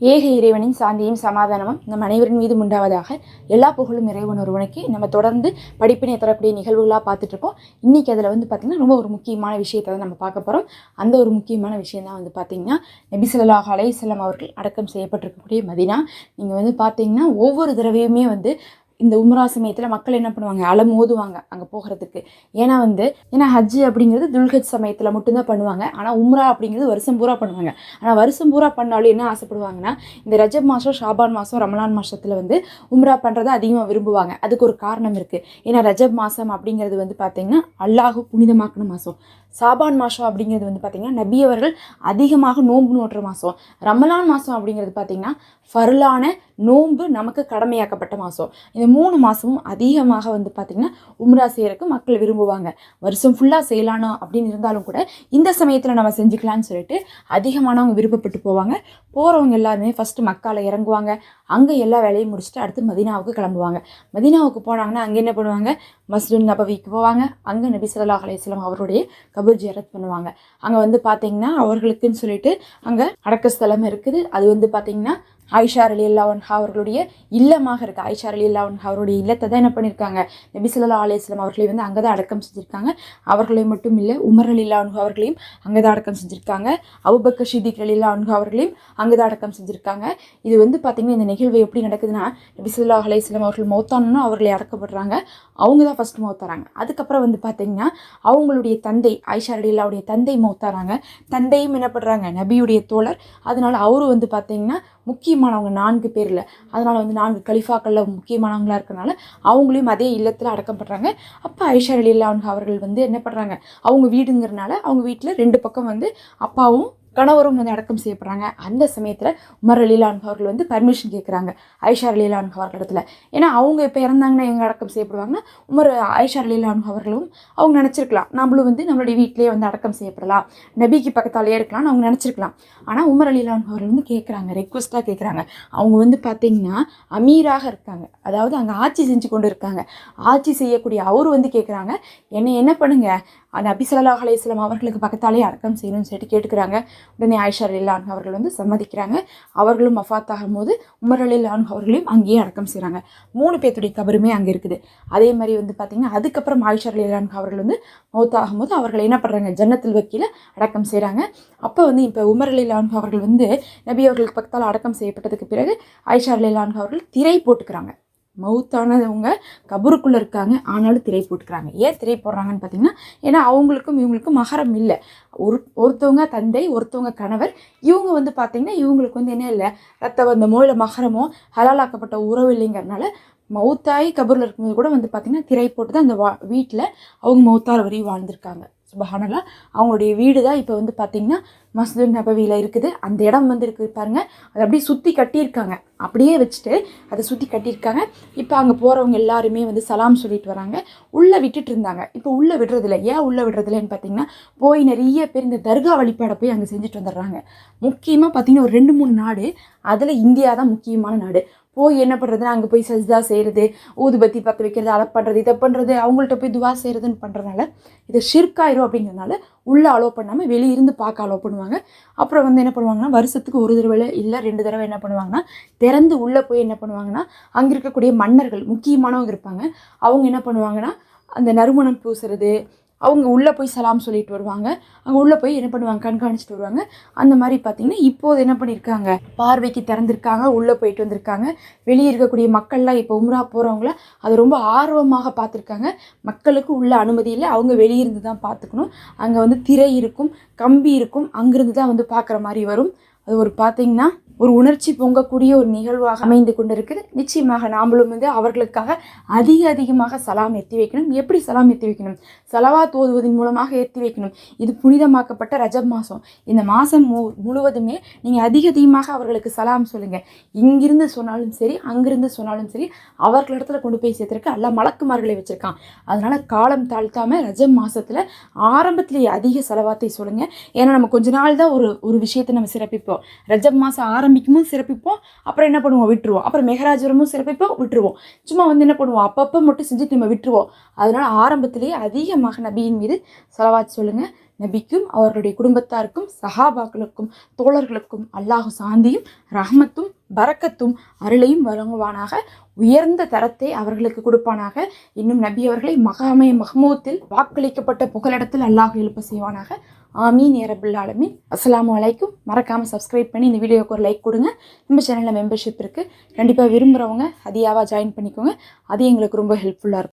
ஏக இறைவனின் சாந்தியும் சமாதானமும் நம் அனைவரின் மீதும் உண்டாவதாக எல்லா புகழும் இறைவன் ஒருவனுக்கு நம்ம தொடர்ந்து படிப்பினை தரக்கூடிய நிகழ்வுகளாக பார்த்துட்ருக்கோம். இன்றைக்கி அதில் வந்து பார்த்திங்கன்னா ரொம்ப ஒரு முக்கியமான விஷயத்தை தான் நம்ம பார்க்க போகிறோம். அந்த ஒரு முக்கியமான விஷயம் தான் வந்து பார்த்திங்கன்னா நபி ஸல்லல்லாஹு அவர்கள் அடக்கம் செய்யப்பட்டிருக்கக்கூடிய மதினா. நீங்கள் வந்து பார்த்திங்கன்னா ஒவ்வொரு தடவையுமே வந்து இந்த உம்ரா சமயத்தில் மக்கள் என்ன பண்ணுவாங்க? அலம் ஓதுவாங்க அங்கே போகிறதுக்கு. ஏன்னா வந்து ஏன்னா ஹஜ்ஜு அப்படிங்கிறது துல்ஹஜ் சமயத்தில் மட்டும்தான் பண்ணுவாங்க. ஆனால் உம்ரா அப்படிங்கிறது வருஷம் பூரா பண்ணுவாங்க. ஆனால் வருஷம் பூரா பண்ணாலும் என்ன ஆசைப்படுவாங்கன்னா இந்த ரஜப் மாதம் ஷாபான் மாதம் ரமலான் மாதத்தில் வந்து உம்ரா பண்ணுறதை அதிகமாக விரும்புவாங்க. அதுக்கு ஒரு காரணம் இருக்குது ஏன்னா ரஜப் மாதம் அப்படிங்கிறது வந்து பார்த்திங்கன்னா அல்லாஹு புனிதமாக்கின மாதம் சாபான் மாதம் அப்படிங்கிறது வந்து பார்த்திங்கன்னா நபியவர்கள் அதிகமாக நோன்பு நோட்டுற மாதம் ரமலான் மாதம் அப்படிங்கிறது பார்த்திங்கன்னா ஃபர்லான நோன்பு நமக்கு கடமையாக்கப்பட்ட மாதம் இந்த மூணு மாதமும் அதிகமாக வந்து பார்த்திங்கன்னா உம்ரா செய்யறதுக்கு மக்கள் விரும்புவாங்க. வருஷம் ஃபுல்லாக செய்யலானோ அப்படின்னு இருந்தாலும் கூட இந்த சமயத்தில் நம்ம செஞ்சுக்கலாம்னு சொல்லிட்டு அதிகமானவங்க விருப்பப்பட்டு போவாங்க. போகிறவங்க எல்லாருமே ஃபஸ்ட்டு மக்காவில் இறங்குவாங்க. அங்கே எல்லா வேலையும் முடிச்சுட்டு அடுத்து மதீனாவுக்கு கிளம்புவாங்க. மதீனாவுக்கு போனாங்கன்னா அங்கே என்ன பண்ணுவாங்க? மஸ்ஜித் நபவிக்கு போவாங்க. அங்கே நபி சொல்லா அலையம் அவருடைய கபூர் ஜியாரத் பண்ணுவாங்க. அங்கே வந்து பார்த்தீங்கன்னா அவர்களுக்குன்னு சொல்லிட்டு அங்கே அடக்க ஸ்தலம் இருக்குது. அது வந்து பார்த்தீங்கன்னா ஆயிஷா அலி அல்லாவன்ஹா அவர்களுடைய இல்லமாக இருக்குது ஆயிஷா அலி அல்லாவன்ஹா அவருடைய இல்லத்தை தான் என்ன பண்ணியிருக்காங்க நபி ஸல்லல்லாஹு அலைஹி அவர்களை வந்து அங்கே தான் அடக்கம் செஞ்சுருக்காங்க. அவர்களை மட்டும் இல்லை உமர் அலி அல்லாவன்ஹா அவர்களையும் அங்கே தான் அடக்கம் செஞ்சுருக்காங்க. அவுபக்க ஷிதிக் அலி அல்லாவன்ஹா அவர்களையும் அங்கே தான் அடக்கம் செஞ்சுருக்காங்க. இது வந்து பார்த்திங்கன்னா இந்த நிகழ்வு எப்படி நடக்குதுன்னா நபி ஸல்லல்லாஹு அவர்கள் மௌத்தானோன்னா அவர்களை அடக்கப்படுறாங்க. அவங்க தான் ஃபஸ்ட் மௌத்தாராங்க அதுக்கப்புறம் வந்து பார்த்திங்கன்னா அவங்களுடைய தந்தை ஆயிஷா அலில்லாவுடைய தந்தை மௌத்தாராங்க தந்தையும் என்ன பண்ணுறாங்க நபியுடைய தோழர். அதனால் அவரும் வந்து பார்த்திங்கன்னா முக்கியமானவங்க நான்கு பேரில். அதனால் வந்து நான்கு கலிஃபாக்களில் முக்கியமானவங்களாக இருக்கிறனால அவங்களையும் அதே இல்லத்தில் அடக்கம் பண்ணுறாங்க அப்போ ஐஷா அவங்க அவர்கள் வந்து என்ன பண்ணுறாங்க அவங்க வீடுங்கிறனால அவங்க வீட்டில் ரெண்டு பக்கம் வந்து அப்பாவும் கணவரும் வந்து அடக்கம் செய்யப்படுறாங்க. அந்த சமயத்தில் உமர் அலிலான் அவர்கள் வந்து பர்மிஷன் கேட்குறாங்க ஐஷா அலிலான் அவர்கள் இடத்துல. ஏன்னா அவங்க இப்போ இறந்தாங்கன்னா எங்கே அடக்கம் செய்யப்படுவாங்கன்னா உமர் ஐஷா அலிலான் அவர்களும் அவங்க நினச்சிருக்கலாம். நம்மளும் வந்து நம்மளுடைய வீட்டிலேயே வந்து அடக்கம் செய்யப்படலாம். நபிக்கு பக்கத்தாலேயே இருக்கலாம்னு அவங்க நினச்சிருக்கலாம். ஆனால் உமர் அலிலான் அவர்கள் வந்து கேட்குறாங்க ரெக்வஸ்ட்டாக கேட்குறாங்க அவங்க வந்து பார்த்தீங்கன்னா அமீராக இருக்காங்க. அதாவது அங்கே ஆட்சி செஞ்சு கொண்டு இருக்காங்க. ஆட்சி செய்யக்கூடிய அவர் வந்து கேட்குறாங்க என்னை என்ன பண்ணுங்கள் அந்த நபி அலையம் அவர்களுக்கு பக்கத்தாலே அடக்கம் செய்யணும்னு சொல்லிட்டு கேட்டுக்கிறாங்க. உடனே ஆயிஷா அலிலான் அவர்கள் வந்து சம்மதிக்கிறாங்க. அவர்களும் மஃபாத் ஆகும்போது உமர் அலிலான் அவர்களையும் அங்கேயே அடக்கம் செய்கிறாங்க மூணு பேர்த்துடைய கபருமே அங்கே இருக்குது. அதே மாதிரி வந்து பார்த்திங்கன்னா அதுக்கப்புறம் ஆயிஷா அலிலான் அவர்கள் வந்து மௌத் ஆகும்போது அவர்கள் என்ன பண்ணுறாங்க ஜன்னத்தில் வக்கீல அடக்கம் செய்கிறாங்க அப்போ வந்து இப்போ உமர் அலிலான் அவர்கள் வந்து நபி அவர்களுக்கு பக்கத்தால் அடக்கம் செய்யப்பட்டதுக்கு பிறகு ஆயிஷா அலிலான் அவர்கள் திரை போட்டுக்கிறாங்க. மவுத்தானவங்க கபருக்குள்ளே இருக்காங்க. ஆனாலும் திரை போட்டுக்கிறாங்க. ஏன் திரை போடுறாங்கன்னு பார்த்தீங்கன்னா ஏன்னா அவங்களுக்கும் இவங்களுக்கும் மகரம் இல்லை. ஒரு ஒருத்தவங்க தந்தை ஒருத்தவங்க கணவர் இவங்க வந்து பார்த்தீங்கன்னா இவங்களுக்கு வந்து என்ன இல்லை ரத்த வந்தமோ இல்லை மகரமோ ஹலாலாக்கப்பட்ட உறவு இல்லைங்கிறனால மவுத்தாயி கபூரில் இருக்கும்போது கூட வந்து பார்த்திங்கன்னா திரை போட்டு தான் அந்த வா வீட்டில் அவங்க மௌத்தார் வரையும் வாழ்ந்திருக்காங்க. சுபஹானலா அவங்களுடைய வீடு தான் இப்போ வந்து பார்த்திங்கன்னா மஸ்து நபவியில் இருக்குது. அந்த இடம் வந்து இருக்குது பாருங்க. அதை அப்படியே சுற்றி கட்டியிருக்காங்க. அப்படியே வச்சுட்டு அதை சுற்றி கட்டியிருக்காங்க. இப்போ அங்கே போகிறவங்க எல்லாருமே வந்து சலாம் சொல்லிட்டு வராங்க. உள்ளே விட்டுட்டு இருந்தாங்க. இப்போ உள்ளே விடுறதில்ல. ஏன் உள்ளே விடுறதில்லன்னு பார்த்தீங்கன்னா போய் நிறைய பேர் இந்த தர்கா வழிபாடை போய் அங்கே செஞ்சுட்டு வந்துடுறாங்க. முக்கியமாக பார்த்திங்கன்னா ஒரு ரெண்டு மூணு நாடு அதில் இந்தியா தான் முக்கியமான நாடு. போய் என்ன பண்ணுறதுன்னா அங்கே போய் சஜ்தா செய்கிறது ஊதுபத்தி பற்ற வைக்கிறது அதை பண்ணுறது இதை பண்ணுறது அவங்கள்ட்ட போய் துவா செய்கிறதுன்னு பண்ணுறதுனால இது ஷிர்காயிரும் அப்படிங்கிறனால உள்ளே அலோவ் பண்ணாமல் வெளியிருந்து பார்க்க அலோவ் பண்ணுவாங்க. அப்புறம் வந்து என்ன பண்ணுவாங்கன்னா வருஷத்துக்கு ஒரு தடவை இல்லை ரெண்டு தடவை என்ன பண்ணுவாங்கன்னா திறந்து உள்ளே போய் என்ன பண்ணுவாங்கன்னா அங்கே இருக்கக்கூடிய மன்னர்கள் முக்கியமானவங்க இருப்பாங்க. அவங்க என்ன பண்ணுவாங்கன்னா அந்த நறுமணம் பூசுறது அவங்க உள்ளே போய் சலாம் சொல்லிட்டு வருவாங்க. அங்கே உள்ளே போய் என்ன பண்ணுவாங்க கண்காணிச்சிட்டு வருவாங்க. அந்த மாதிரி பார்த்திங்கன்னா இப்போது என்ன பண்ணியிருக்காங்க பார்வைக்கு திறந்திருக்காங்க உள்ளே போயிட்டு வந்திருக்காங்க. வெளியே இருக்கக்கூடிய மக்கள்லாம் இப்போ உம்ரா போகிறவங்கள அதை ரொம்ப ஆர்வமாக பார்த்துருக்காங்க. மக்களுக்கு உள்ள அனுமதி இல்லை அவங்க வெளியிருந்து தான் பார்த்துக்கணும். அங்கே வந்து திரை இருக்கும் கம்பி இருக்கும் அங்கேருந்து தான் வந்து பார்க்குற மாதிரி வரும். அது ஒரு பார்த்தீங்கன்னா ஒரு உணர்ச்சி பொங்கக்கூடிய ஒரு நிகழ்வாக அமைந்து கொண்டிருக்குது. நிச்சயமாக நாமளும் வந்து அவர்களுக்காக அதிக அதிகமாக சலாம் எத்தி வைக்கணும். எப்படி சலாம் எத்தி வைக்கணும்? சலவா தோதுவதன் மூலமாக எத்தி வைக்கணும். இது புனிதமாக்கப்பட்ட ரஜப் மாதம் இந்த மாதம் மு முழுவதுமே நீங்கள் அதிக அதிகமாக அவர்களுக்கு சலாம் சொல்லுங்கள் இங்கிருந்து சொன்னாலும் சரி அங்கிருந்து சொன்னாலும் சரி அவர்களிடத்துல கொண்டு போய் சேர்த்துருக்கு எல்லா மலக்குமார்களை வச்சுருக்கான். அதனால் காலம் தாழ்த்தாமல் ரஜப் மாதத்தில் ஆரம்பத்திலேயே அதிக செலவாத்தை சொல்லுங்கள் ஏன்னா நம்ம கொஞ்ச நாள் தான் ஒரு ஒரு விஷயத்தை நம்ம சிறப்பிப்போம். ரஜப் மாதம் ஆரம்ப போது சிறப்பிப்போம். அப்புறம் என்ன பண்ணுவோம்? விட்டுருவோம். அப்புறம் மெகராஜரமும் சிறப்பிப்போம். விட்டுருவோம். சும்மா வந்து என்ன பண்ணுவோம்? அப்பப்போ மட்டும் செஞ்சு நம்ம விட்டுருவோம். அதனால் ஆரம்பத்திலேயே அதிகமாக நபியின் மீது செலவாச்சு சொல்லுங்கள் நபிக்கும் அவர்களுடைய குடும்பத்தாருக்கும் சஹாபாக்களுக்கும் தோழர்களுக்கும் அல்லாஹு சாந்தியும் ரஹமத்தும் பரக்கத்தும் அருளையும் வழங்குவானாக. உயர்ந்த தரத்தை அவர்களுக்கு கொடுப்பானாக. இன்னும் நபி அவர்களை மகாமே மஹ்மூத்தில் வாக்களிக்கப்பட்ட புகலிடத்தில் அல்லாஹ் எழுப்ப செய்வானாக. ஆமீன் ஏரபுல் ஆலமீன். அஸ்லாம் வலைக்கும் மறக்காமல் சப்ஸ்கிரைப் பண்ணி இந்த வீடியோக்கு ஒரு லைக் கொடுங்க. நம்ம சேனலில் மெம்பர்ஷிப் இருக்குது கண்டிப்பாக விரும்புகிறவங்க ஹதியாவாக ஜாயின் பண்ணிக்கோங்க. அது எங்களுக்கு ரொம்ப ஹெல்ப்ஃபுல்லாக இருக்கும்.